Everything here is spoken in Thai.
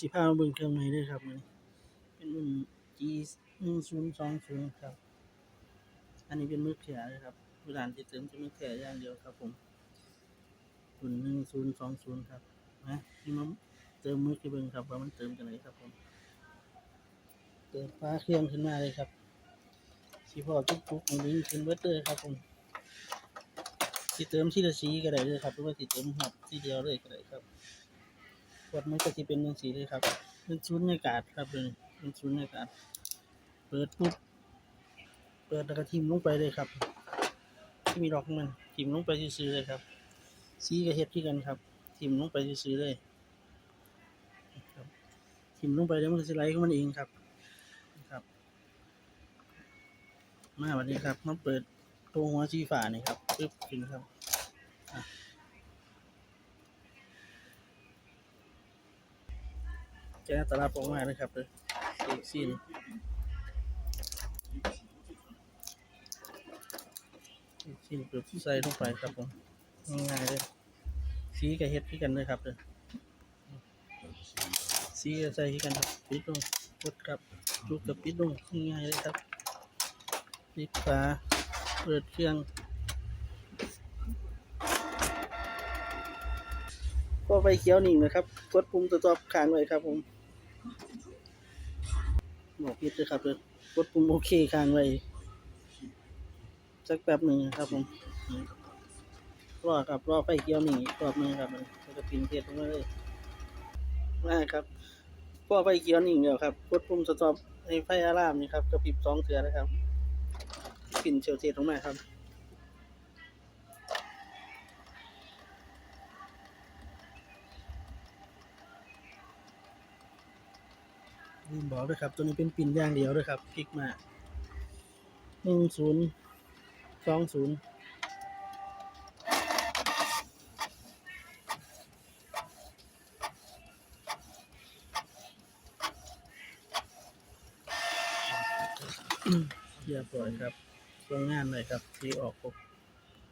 สิพามาเบิ่งเครื่องในด้วยครับมื้อนี้เป็นรุ่น G หนึ่งศูนย์สองศูนย์ครับ อันนี้เป็นมือแขนเลยครับเวลาที่เติมจะมือแขนอย่างเดียวครับผมรุ่นหนึ่งศูนย์สองศูนย์ครับนะที่มาเติมมือที่เบิ่งครับว่ามันเติมกันไหนครับผมเปิดฟ้าเครื่องขึ้นมาเลยครับสีพอจุกจุกๆมันดึงขึ้นเบิดเลยครับผมสิเติมที่ละสีก็ได้เลยครับหรือว่าสิเติมหอบทีเดียวเลยก็ได้ครับ กดมันก็จะเป็นจังสีเลยครับเป็นศูนย์อากาศครับเลยเป็นศูนย์อากาศ เปิดปุ๊บเปิดแล้วก็ทิมลงไปเลยครับ ที่มีล็อกมันทิมลงไปซื้อเลยครับสีก็เฮ็ดที่กันครับทิมลงไปซื้อเลยทิมลงไปแล้วมันก็สิไหลของมันเองครับครับมาวันนี้ครับมาเปิดตัวหัวสีฟ้านี่ครับปึ๊บขึ้นครับ อะแกะตลับออกมาเลยครับเลยอีกซีนอีกซีนเปลือใส่ลงไปครับผมง่ายเลยสีกับเฮ็ดที่กันเลยครับเลยสีกับใส่ที่กันครับปิดลงกดครับจุกกับปิดลงง่ายเลยครับปิดฝาเปิดเครื่องก็ไฟเขียวนิ่งนะครับกดปุ่มตัวตอบค้างไว้ครับผม บอกพิดเลยครับเลยกดปุ่มโอเคค้างไว้สักแป๊บหนึ่งนะครับผมรอครับรอไฟเขียวนี่รอบหนึงครับมันแล้วก็ปินเทสลงมาเลยมาครับพ่อไฟเขียวนี่เดียวครับกดปุ่มสต็อปให้ไฟอารามนี่ครับกระพริบสองเถือนะครับพินเชลเทสลงมาครับ ลืมบอกด้วยครับ ตัวนี้เป็นปินย่างเดียวด้วยครับคลิกมาหนึ่งศูนย์สองศูนย์เรียบร้อยครับตรงงานเลยครับที่ออกครบ